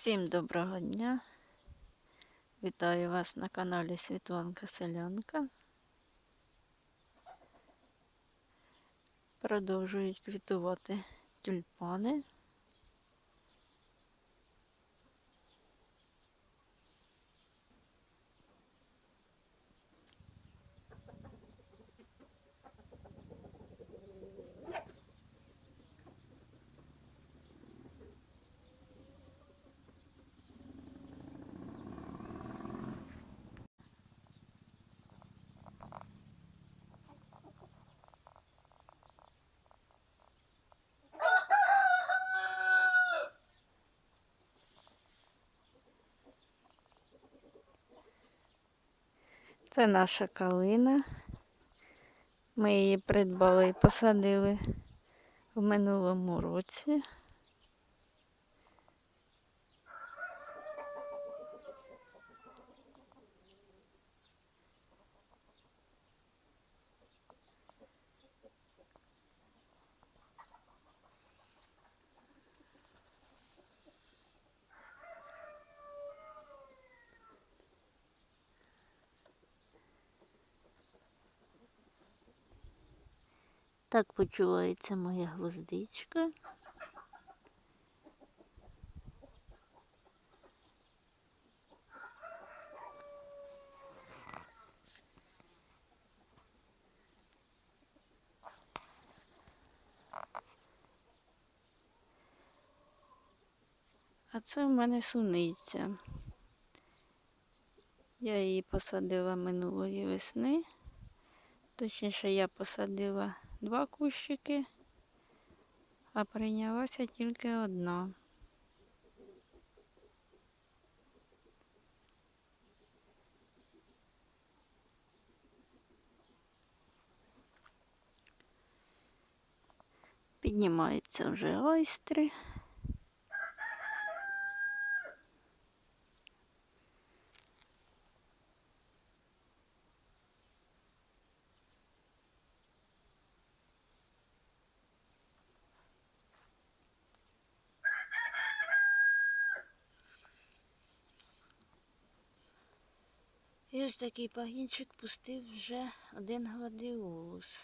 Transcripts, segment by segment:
Всім доброго дня. Вітаю вас на каналі Світланка Селянка. Продовжують квітувати тюльпани. Це наша калина. Ми її придбали і посадили в минулому році. Так почувається моя гвоздичка. А це в мене суниця. Я її посадила минулої весни. Точніше, я посадила два кущики, а прийнялася тільки одна. Піднімаються вже ойстри. І ось такий пагінчик пустив вже один гладіолус.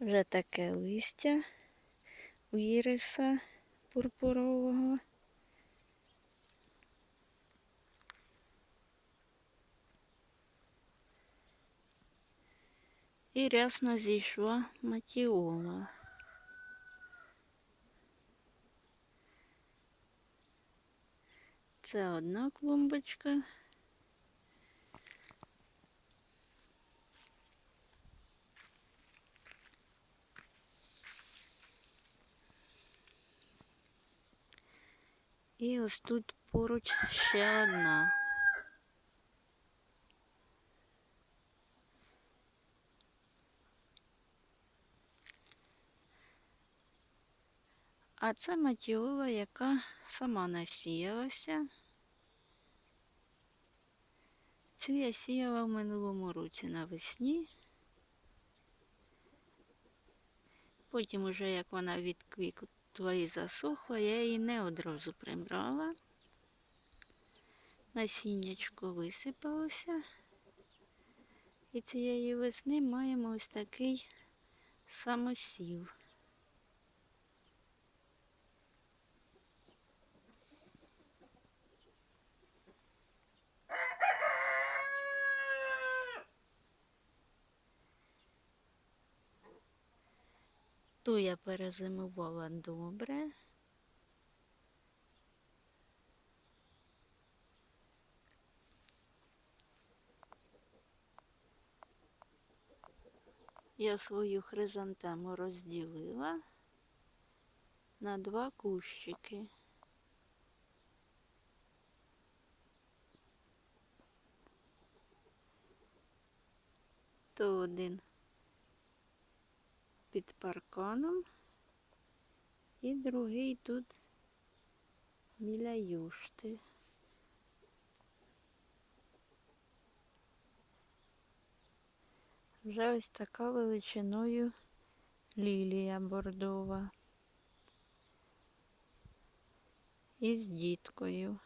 Вже таке листя у іриса пурпурового. І рясно зійшла матіола. Це одна клумбочка. І ось тут поруч ще одна. А це матіола, яка сама насіялася. Цю я сіяла в минулому році навесні. Потім уже як вона відквітла і засохла, я її не одразу прибрала. Насіннячко висипалося. І цієї весни маємо ось такий самосів. Ту я перезимувала добре. Я свою хризантему розділила на два кущики. То один під парканом і другий тут біля юшти. Вже ось така величиною лілія бордова. І з діткою.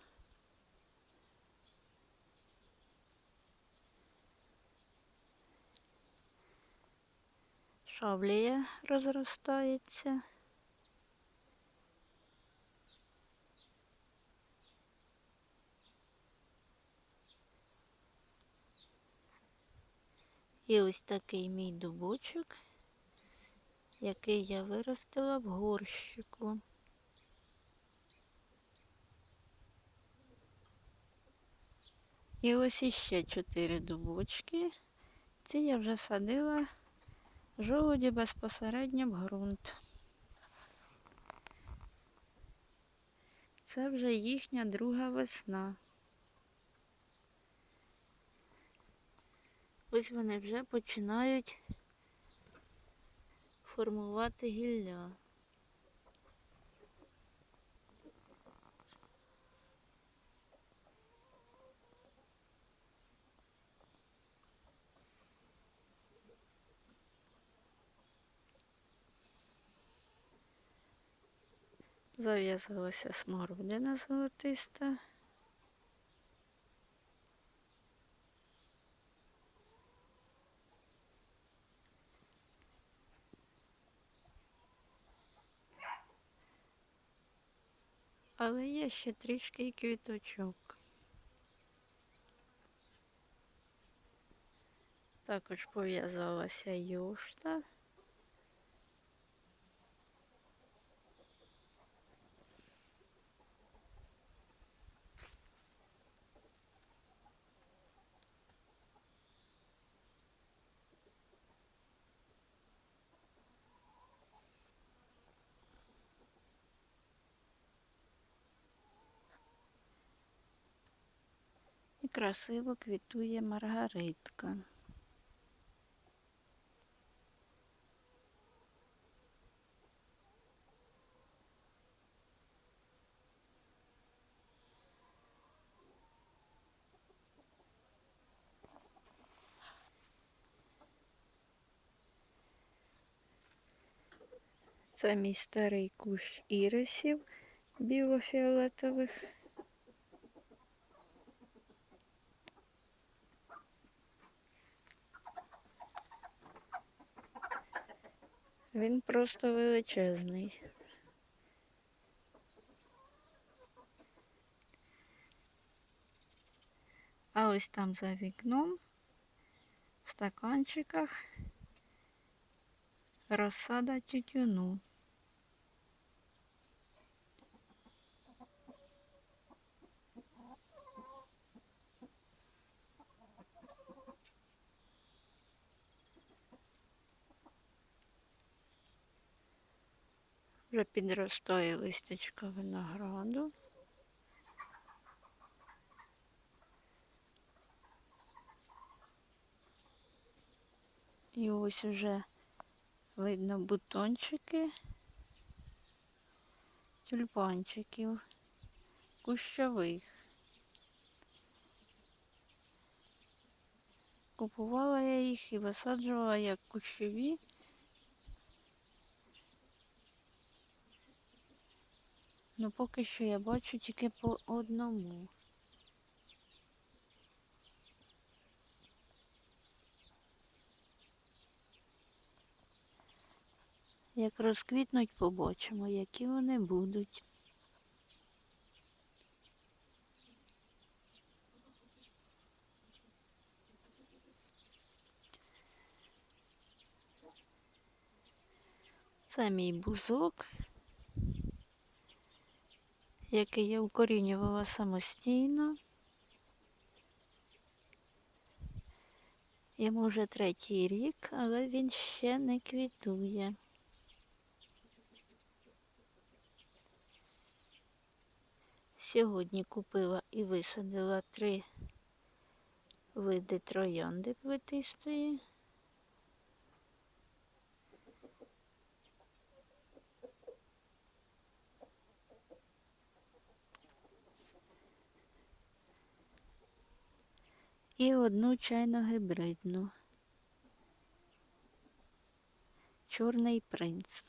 Шавлія розростається. І ось такий мій дубочок, який я виростила в горщику. І ось іще чотири дубочки. Ці я вже садила жолуді безпосередньо в ґрунт. Це вже їхня друга весна. Ось вони вже починають формувати гілля. Зав'язалася смородина золотиста. Але є ще трішки і квіточок. Також пов'язалася юшта. Красиво квітує маргаритка. Це мій старий кущ ірисів біло-фіолетових. Він просто величезний. А ось там за вікном в стаканчиках розсада тютюну. Вже підростає листячка винограду. І ось уже видно бутончики тюльпанчиків кущових. Купувала я їх і висаджувала як кущові. Ну поки що я бачу тільки по одному. Як розквітнуть, побачимо, які вони будуть. Це мій бузок, який я укорінювала самостійно. Йому вже третій рік, але він ще не квітує. Сьогодні купила і висадила три види троянди плетистої. і одну чайно-гибридну. Чорний принц.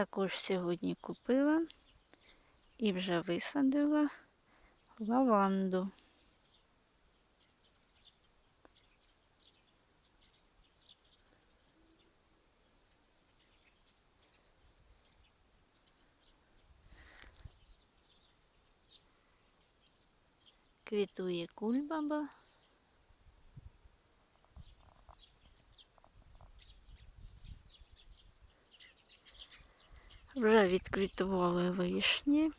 Також сьогодні купила і вже висадила лаванду. Квітує кульбаба. Вже відквітували вишні.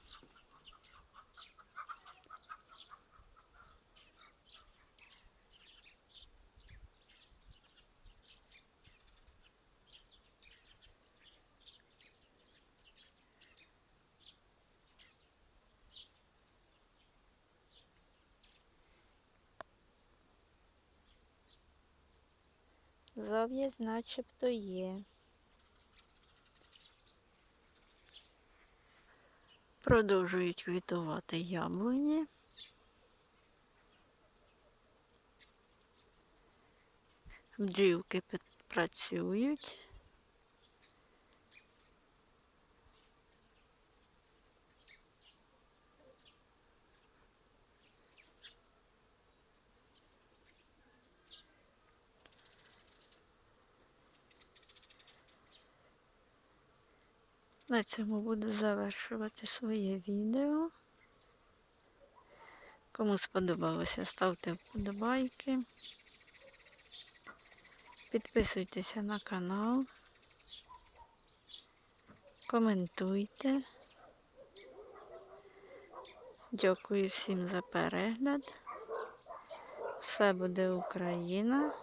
Зав'язь начебто є. Продовжують квітувати яблуні. Під- працюють. На цьому буду завершувати своє відео. Кому сподобалося, ставте вподобайки. Підписуйтеся на канал. Коментуйте. Дякую всім за перегляд. Все буде Україна.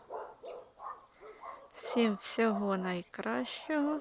Всім всього найкращого.